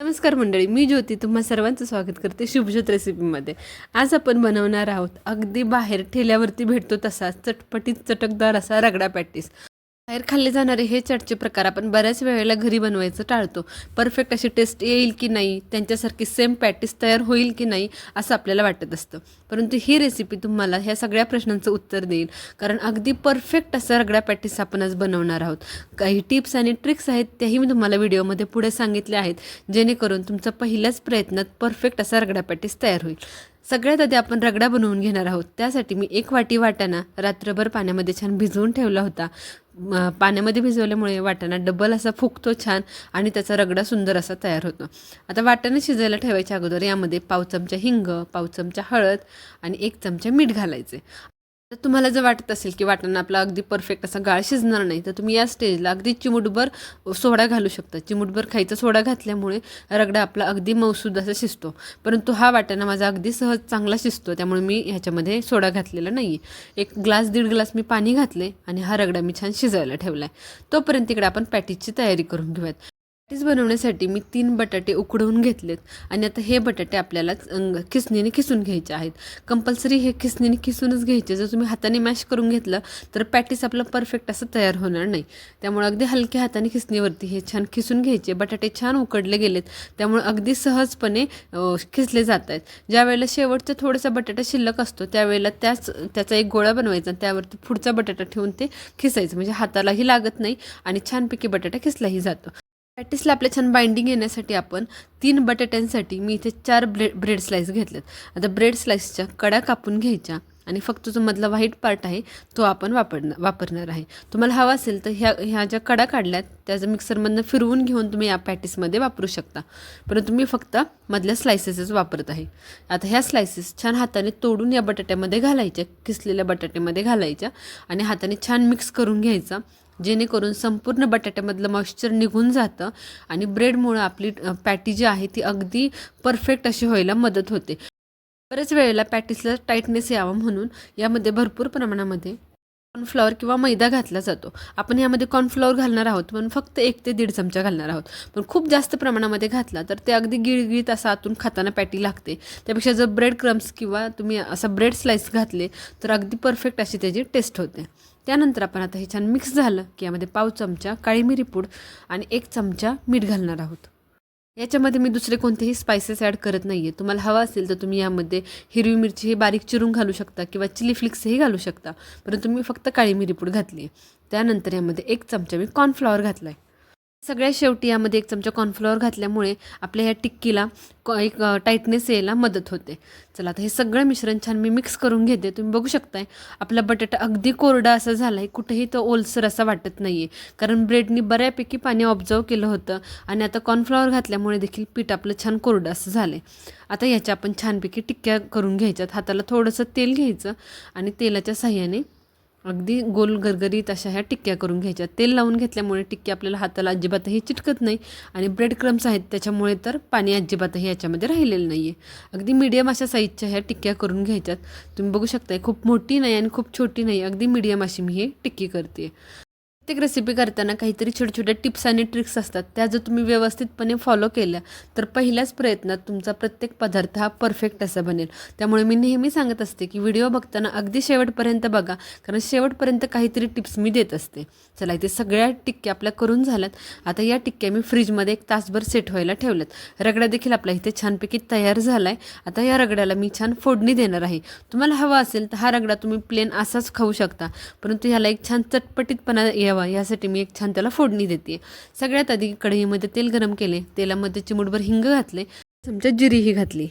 नमस्कार मंडळी मी ज्योती. तुम्हा सर्वांचं स्वागत करते शुभज्योत रेसिपीमध्ये आज आपण बनवणार आहोत अगदी बाहेर ठेल्यावरती भेटतो तसा चटपटीत चटकदार असा रगडा पॅटीस. बाहेर खाल्ले जाणारे हे चटचे प्रकार आपण बऱ्याच वेळेला घरी बनवायचं टाळतो. परफेक्ट अशी टेस्ट येईल की नाही त्यांच्यासारखी सेम पॅटीस तयार होईल की नाही असं आपल्याला वाटत असतं. परंतु ही रेसिपी तुम्हाला ह्या सगळ्या प्रश्नांचं उत्तर देईल. कारण अगदी परफेक्ट असा रगड्या पॅटीस आपण आज बनवणार आहोत. काही टिप्स आणि ट्रिक्स आहेत त्याही मी तुम्हाला व्हिडिओमध्ये पुढे सांगितल्या आहेत. जेणेकरून तुमचा पहिल्याच प्रयत्नात परफेक्ट असा रगडा पॅटीस तयार होईल. सगळ्यात आधी आपण रगडा बनवून घेणार आहोत. त्यासाठी मी एक वाटी वाटाणा रात्रभर पाण्यामध्ये छान भिजवून ठेवला होता. पाण्यामध्ये भिजवल्यामुळे वाटाणा डबल असा फुगतो छान आणि त्याचा रगडा सुंदर असा तयार होतो. आता वाटाणा शिजायला ठेवायच्या अगोदर यामध्ये पाव चमचा हिंग पाव चमचा हळद आणि एक चमचा मीठ घालायचे. तर तुम्हाला जर वाटत असेल की वाटाणा आपला अगदी परफेक्ट असा गाळ शिजणार नाही तर तुम्ही या स्टेजला अगदी चिमूटभर सोडा घालू शकता. चिमूटभर खायचा सोडा घातल्यामुळे रगडा आपला अगदी मौसूद असा शिजतो. परंतु हा वाटाणा माझा अगदी सहज चांगला शिजतो त्यामुळे मी ह्याच्यामध्ये सोडा घातलेला नाही आहे एक ग्लास दीड ग्लास मी पाणी घातले आणि हा रगडा मी छान शिजायला ठेवला आहे तोपर्यंत इकडे आपण पॅटीजची तयारी करून घेऊयात. पॅटीस बनवण्यासाठी मी तीन बटाटे उकडवून घेतलेत. आणि आता हे बटाटे आपल्याला खिसणीने खिसून घ्यायचे आहेत. कंपल्सरी हे खिसणीने खिसूनच घ्यायचे. जर तुम्ही हाताने मॅश करून घेतलं तर पॅटीस आपलं परफेक्ट असं तयार होणार नाही. त्यामुळे अगदी हलक्या हाताने खिसणीवरती हे छान खिसून घ्यायचे. बटाटे छान उकडले गेलेत. त्यामुळे अगदी सहजपणे खिसले जात आहेत. ज्या वेळेला शेवटचा थोडासा बटाटा शिल्लक असतो त्यावेळेला त्याच त्याचा एक गोळा बनवायचा आणि त्यावरती पुढचा बटाटा ठेवून ते खिसायचं. म्हणजे हातालाही लागत नाही आणि छानपैकी बटाटा खिसलाही जातो. पॅटिसला आपल्या छान बाइंडिंग येण्यासाठी आपण तीन बटाट्यांसाठी मी इथे चार ब्रेड ब्रेड स्लाईस घेतलेत. आता ब्रेड स्लाईसच्या कडा कापून घ्यायच्या आणि फक्त जो मधला व्हाईट पार्ट आहे तो आपण वापरणार वापरणार आहे. तुम्हाला हवा असेल तर ह्या ह्या ज्या कडा काढल्यात त्याचं मिक्सरमधनं फिरवून घेऊन तुम्ही या पॅटीसमध्ये वापरू शकता. परंतु मी फक्त मधल्या स्लायसेसच वापरत आहे. आता ह्या स्लायसेस छान हाताने तोडून या बटाट्यामध्ये घालायच्या किसलेल्या बटाट्यामध्ये घालायच्या आणि हाताने छान मिक्स करून घ्यायचा. जेणेकरून संपूर्ण बटाट्यामधलं मॉइश्चर निघून जातं आणि ब्रेडमुळं आपली पॅटी जी आहे ती अगदी परफेक्ट अशी व्हायला मदत होते. बऱ्याच वेळेला पॅटीसला टाईटनेस यावा म्हणून यामध्ये भरपूर प्रमाणामध्ये कॉर्नफ्लॉवर किंवा मैदा घातला जातो. आपण यामध्ये कॉर्नफ्लॉवर घालणार आहोत पण फक्त एक ते दीड चमचा घालणार आहोत. पण खूप जास्त प्रमाणामध्ये घातला तर ते अगदी गिळगिळीत असा आतून खाताना पॅटी लागते. त्यापेक्षा जर ब्रेड क्रम्स किंवा तुम्ही असा ब्रेड स्लाईस घातले तर अगदी परफेक्ट अशी त्याची टेस्ट होते. त्यानंतर आपण आता हे छान मिक्स झालं की यामध्ये पाव चमचा काळी मिरी पूड आणि एक चमचा मीठ घालणार आहोत. याच्यामध्ये मी दुसरे कोणतेही स्पायसेस ॲड करत नाही आहे तुम्हाला हवा असेल तर तुम्ही यामध्ये हिरवी मिरची ही बारीक चिरून घालू शकता किंवा चिली फ्लिक्सही घालू शकता. परंतु मी फक्त काळी मिरी पूड घातली आहे त्यानंतर यामध्ये एक चमचा मी कॉर्नफ्लॉवर घातला आहे सगळ्यात शेवटी यामध्ये एक चमचा कॉर्नफ्लॉवर घातल्यामुळे आपल्या ह्या टिक्कीला एक टाईटनेस यायला मदत होते. चला आता हे सगळं मिश्रण छान मी मिक्स करून घेते. तुम्ही बघू शकताय आपला बटाटा अगदी कोरडा असा झाला आहे कुठेही तो ओलसर असा वाटत नाही आहे कारण ब्रेडनी बऱ्यापैकी पाणी ऑब्झर्व केलं होतं आणि आता कॉर्नफ्लॉवर घातल्यामुळे देखील पीठ आपलं छान कोरडं असं झालं आहे आता याच्या आपण छानपैकी टिक्क्या करून घ्यायच्यात. हाताला थोडंसं तेल घ्यायचं आणि तेलाच्या साह्याने अगदी गोल गरगरीत अशा ह्या टिक्क्या करून घ्यायच्या. तेल लावून घेतल्यामुळे टिक्की आपल्याला हाताला अजिबातही चिटकत नाही आणि ब्रेड क्रम्स आहेत त्याच्यामुळे तर पाणी अजिबातही याच्यामध्ये राहिलेलं नाही आहे अगदी मीडियम अशा साईजच्या ह्या टिक्क्या करून घ्यायच्यात. तुम्ही बघू शकताय खूप मोठी नाही आणि खूप छोटी नाही. अगदी मीडियम अशी मी ही टिक्की करते प्रत्येक रेसिपी करताना काहीतरी छोट्या छोट्या टिप्स आणि ट्रिक्स असतात. त्या जर तुम्ही व्यवस्थितपणे फॉलो केल्या तर पहिल्याच प्रयत्नात तुमचा प्रत्येक पदार्थ हा परफेक्ट असा बनेल. त्यामुळे मी नेहमी सांगत असते की व्हिडिओ बघताना अगदी शेवटपर्यंत बघा कारण शेवटपर्यंत काहीतरी टिप्स मी देत असते. चला इथे सगळ्या टिक्क्या आपल्या करून झाल्यात. आता या टिक्क्या मी फ्रीजमध्ये एक तासभर सेट व्हायला ठेवल्यात. रगडा देखील आपला इथे छानपैकी तयार झाला आहे आता या रगड्याला मी छान फोडणी देणार आहे. तुम्हाला हवा असेल तर हा रगडा तुम्ही प्लेन असाच खाऊ शकता. परंतु ह्याला एक छान चटपटीतपणा यावा यासाठी मी एक छान त्याला फोडणी देते. सगळ्यात आधी कढईमध्ये तेल गरम केले. तेलामध्ये चिमुटभर हिंग घातले. चमचा जिरीही घातली.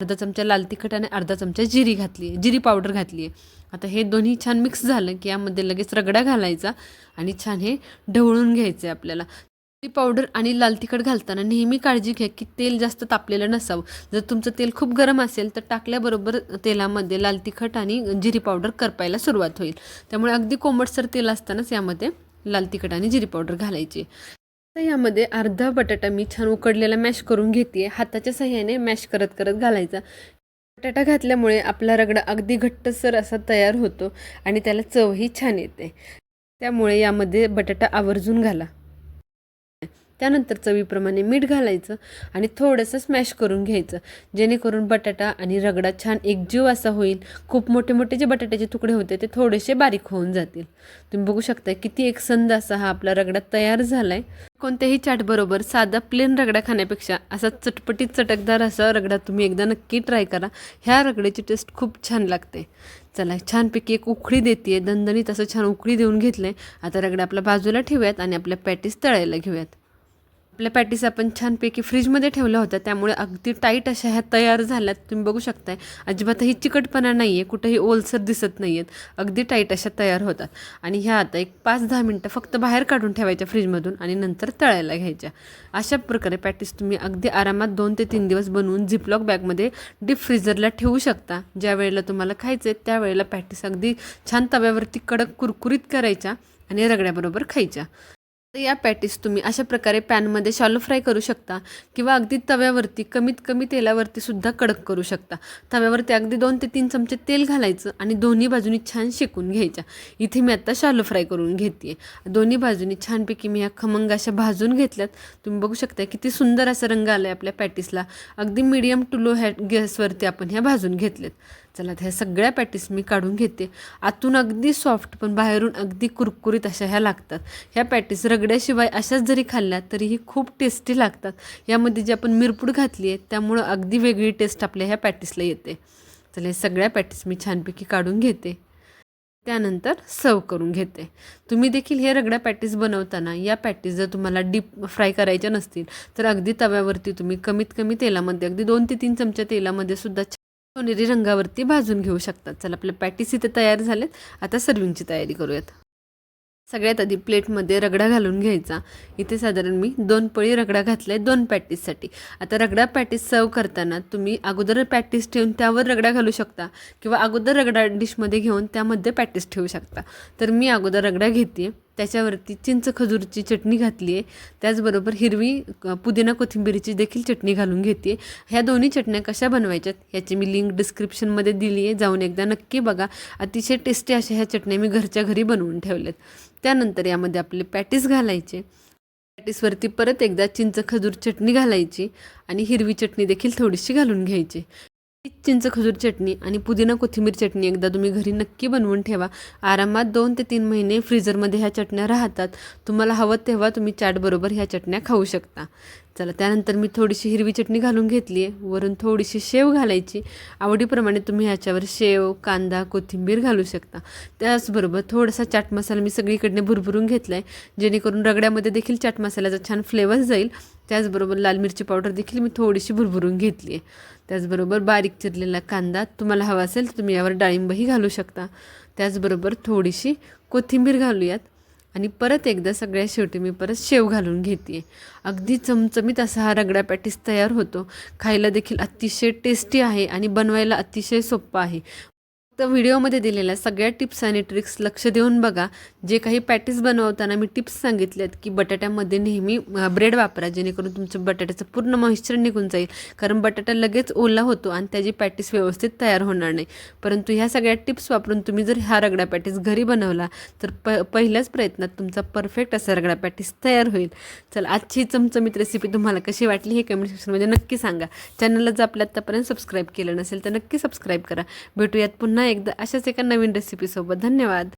अर्धा चमचा लाल तिखट आणि अर्धा चमचा जिरी घातली. जिरी पावडर घातली. आहे आता हे दोन्ही छान मिक्स झालं की यामध्ये लगेच रगडा घालायचा आणि छान हे ढवळून घ्यायचं आहे आपल्याला. ती पावडर आणि लाल तिखट घालताना नेहमी काळजी घ्या की तेल जास्त तापलेलं नसावं. जर तुमचं तेल खूप गरम असेल तर टाकल्याबरोबर तेलामध्ये लाल तिखट आणि जिरी पावडर करपायला सुरुवात होईल. त्यामुळे अगदी कोमटसर तेल असतानाच यामध्ये लाल तिखट आणि जिरी पावडर घालायची. तर यामध्ये अर्धा बटाटा मी छान उकडलेला मॅश करून घेते हाताच्या सहाय्याने मॅश करत करत घालायचा. बटाटा घातल्यामुळे आपला रगडा अगदी घट्टसर असा तयार होतो आणि त्याला चवही छान येते. त्यामुळे यामध्ये बटाटा आवर्जून घाला. त्यानंतर चवीप्रमाणे मीठ घालायचं आणि थोडंसं स्मॅश करून घ्यायचं. जेणेकरून बटाटा आणि रगडा छान एकजीव असा होईल. खूप मोठे मोठे जे बटाट्याचे तुकडे होते ते थोडेसे बारीक होऊन जातील. तुम्ही बघू शकता किती एकसंद असा हा आपला रगडा तयार झाला आहे कोणत्याही चाटबरोबर साधा प्लेन रगडा खाण्यापेक्षा असा चटपटीत चटकदार असा रगडा तुम्ही एकदा नक्की ट्राय करा. ह्या रगड्याची टेस्ट खूप छान लागते. चला छानपैकी एक उकळी देते दणदणीत असं छान उकळी देऊन घेतलं आहे आता रगडा आपल्या बाजूला ठेवूयात आणि आपल्या पॅटीस तळायला घेऊयात. आपल्या पॅटीस आपण छानपैकी फ्रीजमध्ये ठेवल्या होत्या. त्यामुळे अगदी टाईट अशा ह्या तयार झाल्यात. तुम्ही बघू शकताय. अजिबातही चिकटपणा नाही आहे कुठेही ओलसर दिसत नाही आहेत अगदी टाईट अशा तयार होतात. आणि ह्या आता एक पाच दहा मिनटं फक्त बाहेर काढून ठेवायच्या फ्रीजमधून आणि नंतर तळायला घ्यायच्या. अशा प्रकारे पॅटीस तुम्ही अगदी आरामात दोन ते तीन दिवस बनवून झिपलॉक बॅगमध्ये डीप फ्रीजरला ठेवू शकता. ज्या वेळेला तुम्हाला खायचं आहे त्यावेळेला पॅटीस अगदी छान तव्यावरती कडक कुरकुरीत करायच्या आणि रगड्याबरोबर खायच्या. तर या पॅटीस तुम्ही अशा प्रकारे पॅनमध्ये शॉलो फ्राय करू शकता किंवा अगदी तव्यावरती कमीत कमी तेलावरती सुद्धा कडक करू शकता. तव्यावरती अगदी दोन ते तीन चमचे तेल घालायचं आणि दोन्ही बाजूनी छान शेकून घ्यायच्या. इथे मी आता शालो फ्राय करून घेते दोन्ही बाजूनी छानपैकी मी ह्या खमंग अशा भाजून घेतल्यात. तुम्ही बघू शकता किती सुंदर असा रंग आला आहे आपल्या पॅटीसला. अगदी मिडियम टू लो हॅट गॅसवरती आपण ह्या भाजून घेतल्यात चला ह्या सगळ्या पॅटीस मी काढून घेते. आतून अगदी सॉफ्ट पण बाहेरून अगदी कुरकुरीत अशा ह्या लागतात. ह्या पॅटीस रगड्याशिवाय अशाच जरी खाल्ल्या तरीही खूप टेस्टी लागतात. यामध्ये जी आपण मिरपूड घातली आहे त्यामुळं अगदी वेगळी टेस्ट आपल्या ह्या पॅटीसला येते. चला हे सगळ्या पॅटीस मी छानपैकी काढून घेते. त्यानंतर सर्व करून घेते. तुम्ही देखील हे रगड्या पॅटीस बनवताना या पॅटीस जर तुम्हाला डीप फ्राय करायच्या नसतील तर अगदी तव्यावरती तुम्ही कमीत कमी तेलामध्ये अगदी दोन ते तीन चमच्या तेलामध्ये सुद्धा सोनेरी रंगावरती भाजून घेऊ शकतात. चला आपल्या पॅटीस इथे तयार झालेत. आता सर्विंगची तयारी करूयात. सगळ्यात आधी प्लेटमध्ये रगडा घालून घ्यायचा. इथे साधारण मी दोन पळी रगडा घातला आहे दोन पॅटीससाठी. आता रगडा पॅटीस सर्व करताना तुम्ही अगोदर पॅटीस ठेवून त्यावर रगडा घालू शकता किंवा अगोदर रगडा डिशमध्ये घेऊन त्यामध्ये पॅटीस ठेवू शकता. तर मी अगोदर रगडा घेते त्याच्यावरती चिंच खजूरची चटणी घातली आहे. त्याचबरोबर हिरवी पुदिना कोथिंबीरीची देखील चटणी घालून घेते. ह्या दोन्ही चटण्या कशा बनवायच्यात याची मी लिंक डिस्क्रिप्शनमध्ये दिली आहे. जाऊन एकदा नक्की बघा. अतिशय टेस्टी अशा ह्या चटण्या मी घरच्या घरी बनवून ठेवल्यात. त्यानंतर यामध्ये आपले पॅटीस घालायचे. पॅटीसवरती परत एकदा चिंच खजूर चटणी घालायची आणि हिरवी चटणी देखील थोडीशी घालून घ्यायची. चिंच खजूर चटणी आणि पुदिना कोथिंबीर चटणी एकदा तुम्ही घरी नक्की बनवून ठेवा. आरामात दोन ते तीन महिने फ्रीजरमध्ये ह्या चटण्या राहतात. तुम्हाला हवं तेव्हा तुम्ही चाटबरोबर ह्या चटण्या खाऊ शकता. चला त्यानंतर मी थोडीशी हिरवी चटणी घालून घेतली आहे. वरून थोडीशी शेव घालायची. आवडीप्रमाणे तुम्ही ह्याच्यावर शेव कांदा कोथिंबीर घालू शकता. त्याचबरोबर थोडासा चाट मसाला मी सगळीकडने भरभरून घेतला आहे जेणेकरून रगड्यामध्ये देखील चाट मसाल्याचा छान फ्लेवर जाईल. त्याचबरोबर लाल मिरची पावडर देखील मी थोडीशी भरभरून घेतली आहे. त्याचबरोबर बारीक चिरलेला कांदा तुम्हाला हवा असेल तर तुम्ही यावर डाळिंबही घालू शकता. त्याचबरोबर थोडीशी कोथिंबीर घालूयात. आणि परत एकदा सगळ्या शेवटी मी परत शेव घालून घेते अगदी चमचमीत असा हा रगडा पॅटीस तयार होतो. खायला देखील अतिशय टेस्टी आहे आणि बनवायला अतिशय सोप्पा आहे. फक्त व्हिडिओमध्ये दिलेल्या सगळ्या टिप्स आणि ट्रिक्स लक्ष देऊन बघा. जे काही पॅटीस बनवताना मी टिप्स सांगितल्यात की बटाट्यामध्ये नेहमी ब्रेड वापरा जेणेकरून तुमचं बटाट्याचं पूर्ण मॉइश्चर निघून जाईल. कारण बटाटा लगेच ओला होतो आणि त्याची पॅटीस व्यवस्थित तयार होणार नाही. परंतु ह्या सगळ्या टिप्स वापरून तुम्ही जर हा रगडा पॅटीस घरी बनवला तर प पहिल्याच प्रयत्नात तुमचा परफेक्ट असा रगडा पॅटीस तयार होईल. चल आजची चमचमीत रेसिपी तुम्हाला कशी वाटली हे कमेंट सेक्शनमध्ये नक्की सांगा. चॅनलला जर आपल्या आत्तापर्यंत सबस्क्राईब केलं नसेल तर नक्की सबस्क्राईब करा. भेटूयात पुन्हा पुन्हा एकदा अशाच एका नवीन रेसिपीसोबत धन्यवाद.